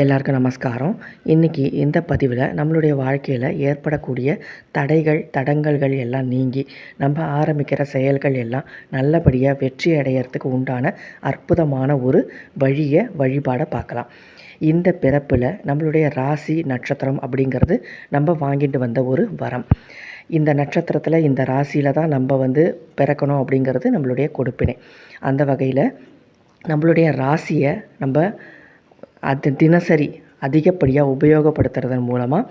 எல்லாருக்கும் நமஸ்காரம். இன்றைக்கி இந்த பதிவில் நம்மளுடைய வாழ்க்கையில் ஏற்படக்கூடிய தடைகள் தடங்கல்கள் எல்லாம் நீங்கி நம்ம ஆரம்பிக்கிற செயல்கள் எல்லாம் நல்லபடியாக வெற்றி அடையிறதுக்கு உண்டான அற்புதமான ஒரு வழியை வழிபாடை பார்க்கலாம். இந்த பிறப்பில் நம்மளுடைய ராசி நட்சத்திரம் அப்படிங்கிறது நம்ம வாங்கிட்டு வந்த ஒரு வரம். இந்த நட்சத்திரத்தில் இந்த ராசியில் தான் நம்ம வந்து பிறக்கணும் அப்படிங்கிறது நம்மளுடைய கொடுப்பினை. அந்த வகையில் நம்மளுடைய ராசியை நம்ம அது தினசரி அதிகப்படியாக உபயோகப்படுத்துறதன் மூலமாக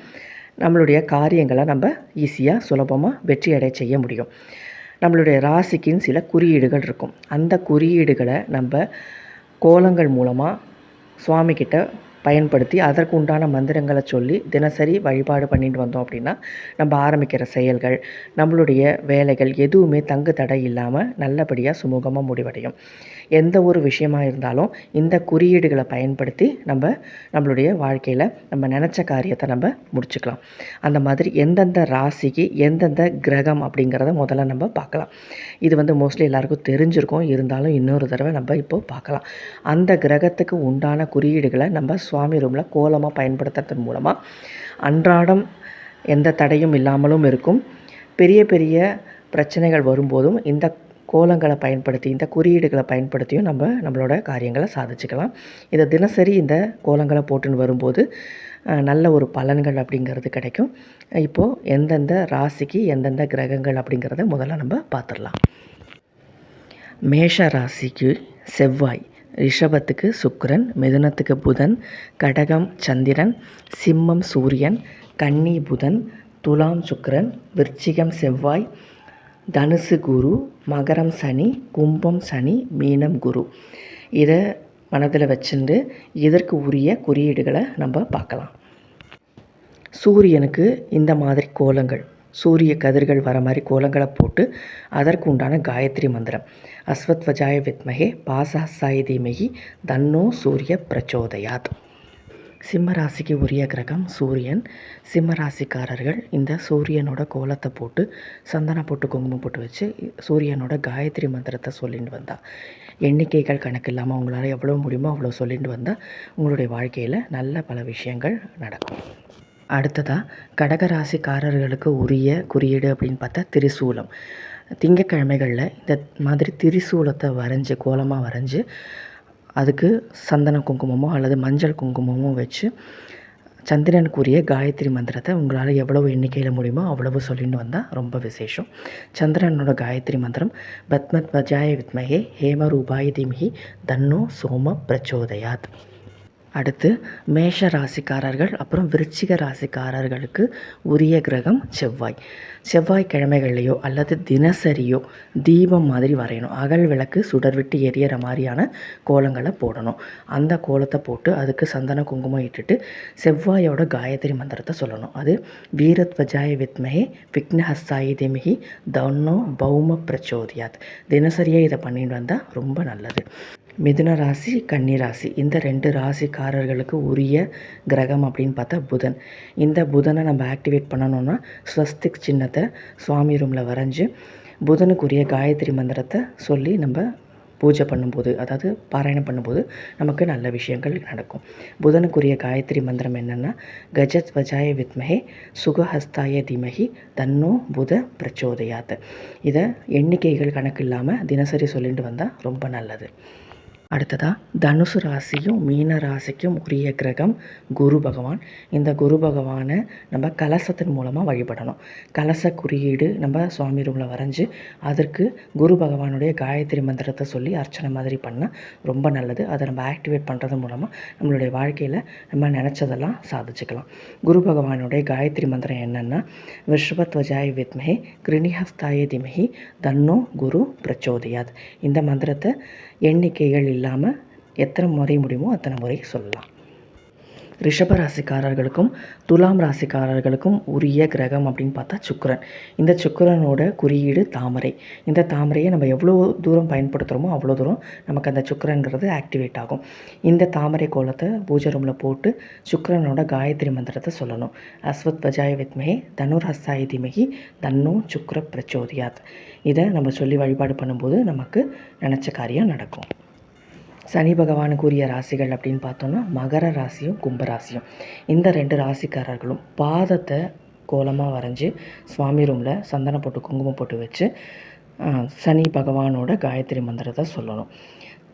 நம்மளுடைய காரியங்களை நம்ம ஈஸியாக சுலபமாக வெற்றி அடைய செய்ய முடியும். நம்மளுடைய ராசிக்குன்னு சில குறியீடுகள் இருக்கும். அந்த குறியீடுகளை நம்ம கோலங்கள் மூலமாக சுவாமிக்கிட்ட பயன்படுத்தி அதற்கு உண்டான மந்திரங்களை சொல்லி தினசரி வழிபாடு பண்ணிட்டு வந்தோம் அப்படின்னா நம்ம ஆரம்பிக்கிற செயல்கள் நம்மளுடைய வேலைகள் எதுவுமே தங்கு தடை இல்லாமல் நல்லபடியாக சுமூகமாக முடிவடையும். எந்த ஒரு விஷயமா இருந்தாலும் இந்த குறியீடுகளை பயன்படுத்தி நம்ம நம்மளுடைய வாழ்க்கையில் நம்ம நினச்ச காரியத்தை நம்ம முடிச்சுக்கலாம். அந்த மாதிரி எந்தெந்த ராசிக்கு எந்தெந்த கிரகம் அப்படிங்கிறத முதல்ல நம்ம பார்க்கலாம். இது வந்து மோஸ்ட்லி எல்லாருக்கும் தெரிஞ்சிருக்கும் இருந்தாலும் இன்னொரு தடவை நம்ம இப்போது பார்க்கலாம். அந்த கிரகத்துக்கு உண்டான குறியீடுகளை நம்ம சுவாமி ரூமில் கோலமாக பயன்படுத்துறதன் மூலமாக அன்றாடம் எந்த தடையும் இல்லாமலும் இருக்கும். பெரிய பெரிய பிரச்சனைகள் வரும்போதும் இந்த கோலங்களை பயன்படுத்தி இந்த குறியீடுகளை பயன்படுத்தியும் நம்ம நம்மளோட காரியங்களை சாதிச்சுக்கலாம். இதை தினசரி இந்த கோலங்களை போட்டுன்னு வரும்போது நல்ல ஒரு பலன்கள் அப்படிங்கிறது கிடைக்கும். இப்போது எந்தெந்த ராசிக்கு எந்தெந்த கிரகங்கள் அப்படிங்கிறத முதல்ல நம்ம பார்த்துடலாம். மேஷ ராசிக்கு செவ்வாய். ரிஷபத்துக்கு சுக்கரன் மிதுனத்துக்கு புதன் கடகம் சந்திரன் சிம்மம் சூரியன் கன்னி புதன் துலாம் சுக்கரன் விருச்சிகம் செவ்வாய் தனுசு குரு மகரம் சனி கும்பம் சனி மீனம் குரு. இதை மனதில் வச்சுட்டு இதற்கு உரிய குறியீடுகளை நம்ம பார்க்கலாம். சூரியனுக்கு இந்த மாதிரி கோலங்கள். சூரிய கதிர்கள் வர மாதிரி கோலங்களை போட்டு அதற்கு உண்டான காயத்ரி மந்திரம். அஸ்வத்வஜாய வித்மகே பாசாசாய தீமகி தன்னோ சூரிய பிரச்சோதயாத். சிம்மராசிக்கு உரிய கிரகம் சூரியன். சிம்மராசிக்காரர்கள் இந்த சூரியனோட கோலத்தை போட்டு சந்தனம் போட்டு குங்குமம் போட்டு வச்சு சூரியனோட காயத்ரி மந்திரத்தை சொல்லிட்டு வந்தால் எண்ணிக்கைகள் கணக்கு இல்லாமல் உங்களால் எவ்வளோ முடியுமோ அவ்வளோ சொல்லிட்டு வந்தால் உங்களுடைய வாழ்க்கையில் நல்ல பல விஷயங்கள் நடக்கும். அடுத்ததாக கடகராசிக்காரர்களுக்கு உரிய குறியீடு அப்படின்னு பார்த்தா திரிசூலம். திங்கக்கிழமைகளில் இந்த மாதிரி திரிசூலத்தை வரைஞ்சி கோலமாக வரைஞ்சி அதுக்கு சந்தன குங்குமமோ அல்லது மஞ்சள் குங்குமமோ வச்சு சந்திரனுக்குரிய காயத்ரி மந்திரத்தை உங்களால் எவ்வளவு எண்ணிக்கையில் முடியுமோ அவ்வளவு சொல்லிட்டு வந்தால் ரொம்ப விசேஷம். சந்திரனோட காயத்ரி மந்திரம் பத்மத் வஜாய வித்மகே ஹேமரூபாய தீமிகி தன்னோ சோம பிரச்சோதயாத். அடுத்து மேஷ ராசிக்காரர்கள் அப்புறம் விருச்சிக ராசிக்காரர்களுக்கு உரிய கிரகம் செவ்வாய். செவ்வாய் கிழமைகள்லையோ அல்லது தினசரியோ தீபம் மாதிரி வரையணும். அகல் விளக்கு சுடர் விட்டு எரியற மாதிரியான கோலங்களை போடணும். அந்த கோலத்தை போட்டு அதுக்கு சந்தன குங்குமம் இட்டுட்டு செவ்வாயோட காயத்ரி மந்திரத்தை சொல்லணும். அது வீரத்வஜாய வித்மகே விக்னஹஸ்தாய திமிகி தன்னோ பௌம பிரச்சோதியாத். தினசரியாக இதை பண்ணிட்டு வந்தால் ரொம்ப நல்லது. மிதுன ராசி கன்னி ராசி. இந்த ரெண்டு ராசிக்காரர்களுக்கு உரிய கிரகம் அப்படின்னு பார்த்தா புதன். இந்த புதனை நம்ம ஆக்டிவேட் பண்ணணும்னா ஸ்வஸ்திக் சின்னத்தை சுவாமி ரூமில் வரைஞ்சி புதனுக்குரிய காயத்ரி மந்திரத்தை சொல்லி நம்ம பூஜை பண்ணும்போது அதாவது பாராயணம் பண்ணும்போது நமக்கு நல்ல விஷயங்கள் நடக்கும். புதனுக்குரிய காயத்ரி மந்திரம் என்னென்னா கஜத் வஜாய வித்மகே சுகஹஸ்தாய திமகி தன்னோ புத பிரச்சோதயாத். இதை எண்ணிக்கைகள் கணக்கு இல்லாமல் தினசரி சொல்லிட்டு வந்தால் ரொம்ப நல்லது. அடுத்ததாக தனுசு ராசியும் மீன ராசிக்கும் உரிய கிரகம் குரு பகவான். இந்த குரு பகவானை நம்ம கலசத்தின் மூலமாக வழிபடணும். கலச குறியீடு நம்ம சுவாமி ரூமில் வரைஞ்சி அதற்கு குரு பகவானுடைய காயத்ரி மந்திரத்தை சொல்லி அர்ச்சனை மாதிரி பண்ணால் ரொம்ப நல்லது. அதை நம்ம ஆக்டிவேட் பண்ணுறது மூலமாக நம்மளுடைய வாழ்க்கையில் நம்ம நினச்சதெல்லாம் சாதிச்சுக்கலாம். குரு பகவானுடைய காயத்ரி மந்திரம் என்னென்னா விஸ்வத்வஜாய வித்மஹே கிருணிஹஸ்தாய திமஹி தன்னோ குரு பிரச்சோதயாத். இந்த மந்திரத்தை எண்ணிக்கைகள் இல்லாமல் எத்தனை முறை முடியுமோ அத்தனை முறை சொல்லலாம். ரிஷப ராசிக்காரர்களுக்கும் துலாம் ராசிக்காரர்களுக்கும் உரிய கிரகம் அப்படின்னு பார்த்தா சுக்கரன். இந்த சுக்கரனோட குறியீடு தாமரை. இந்த தாமரையை நம்ம எவ்வளோ தூரம் பயன்படுத்துகிறோமோ அவ்வளோ தூரம் நமக்கு அந்த சுக்கரங்கிறது ஆக்டிவேட் ஆகும். இந்த தாமரை கோலத்தை பூஜை ரூமில் போட்டு சுக்கரனோட காயத்ரி மந்திரத்தை சொல்லணும். அஸ்வத் வஜாய வித்மகி தனுர் ஹஸ்தாய திமகி தன்னோ சுக்கர பிரச்சோதியாத். இதை நம்ம சொல்லி வழிபாடு பண்ணும்போது நமக்கு நினச்ச காரியம் நடக்கும். சனி பகவானுக்குரிய ராசிகள் அப்படின்னு பார்த்தோன்னா மகர ராசியும் கும்பராசியும் இந்த ரெண்டு ராசிக்காரர்களும் பாதத்தை கோலமாக வரைஞ்சி சுவாமி ரூமில் சந்தனம் போட்டு குங்குமம் போட்டு வச்சு சனி பகவானோட காயத்ரி மந்திரத்தை சொல்லணும்.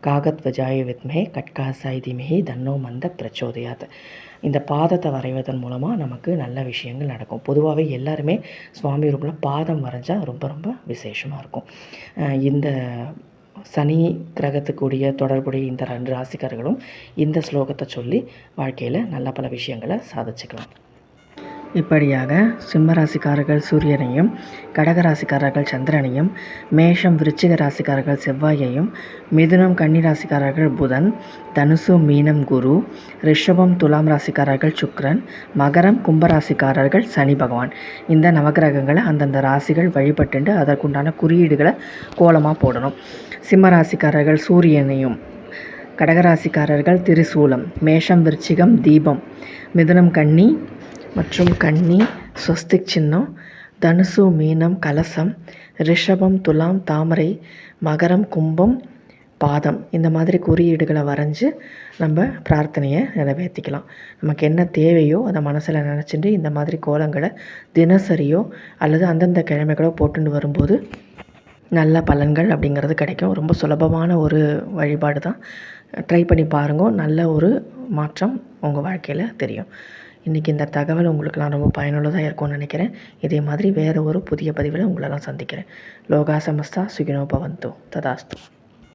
காகத் வஜாய வித்மே கட்காசாய் தீமகி தன்னோ மந்த பிரச்சோதயாத். இந்த பாதத்தை வரைவதன் மூலமாக நமக்கு நல்ல விஷயங்கள் நடக்கும். பொதுவாகவே எல்லாருமே சுவாமி ரூபில் பாதம் வரைஞ்சால் ரொம்ப ரொம்ப விசேஷமாக இருக்கும். இந்த சனி கிரகத்துக்குரிய தொடர்புடைய இந்த ரெண்டு ராசிக்காரர்களும் இந்த ஸ்லோகத்தை சொல்லி வாழ்க்கையில் நல்ல பல விஷயங்களை சாதிச்சுக்கலாம். இப்படியாக சிம்ம ராசிக்காரர்கள் சூரியனையும் கடக ராசிக்காரர்கள் சந்திரனையும் மேஷம் விருச்சிக ராசிக்காரர்கள் செவ்வாயையும் மிதுனம் கன்னி ராசிக்காரர்கள் புதன் தனுசு மீனம் குரு ரிஷபம் துலாம் ராசிக்காரர்கள் சுக்ரன் மகரம் கும்ப ராசிக்காரர்கள் சனி பகவான். இந்த நவகிரகங்களை அந்தந்த ராசிகள் வழிபட்டுண்டு அதற்குண்டான குறியீடுகளை கோலமாக போடணும். சிம்ம ராசிக்காரர்கள் சூரியனையும் கடகராசிக்காரர்கள் திரிசூலம் மேஷம் விருச்சிகம் தீபம் மிதுனம் கன்னி மற்றும் கன்னி ஸ்வஸ்திக் சின்னம் தனுசு மீனம் கலசம் ரிஷபம் துலாம் தாமரை மகரம் கும்பம் பாதம் இந்த மாதிரி குறியீடுகளை வரைஞ்சி நம்ம பிரார்த்தனையை நிறைவேற்றிக்கலாம். நமக்கு என்ன தேவையோ அதை மனசில் நினச்சிட்டு இந்த மாதிரி கோலங்களை தினசரியோ அல்லது அந்தந்த கிழமைகளோ போட்டுன்னு வரும்போது நல்ல பலன்கள் அப்படிங்கிறது கிடைக்கும். ரொம்ப சுலபமான ஒரு வழிபாடு தான். ட்ரை பண்ணி பாருங்க. நல்ல ஒரு மாற்றம் உங்கள் வாழ்க்கையில் தெரியும். இன்றைக்கி இந்த தகவல் உங்களுக்கெல்லாம் ரொம்ப பயனுள்ளதாக இருக்கும்னு நினைக்கிறேன். இதே மாதிரி வேறு ஒரு புதிய பதிவில் உங்களெல்லாம் சந்திக்கிறேன். லோகா சமஸ்தா சுகினோ பவந்தோ ததாஸ்து.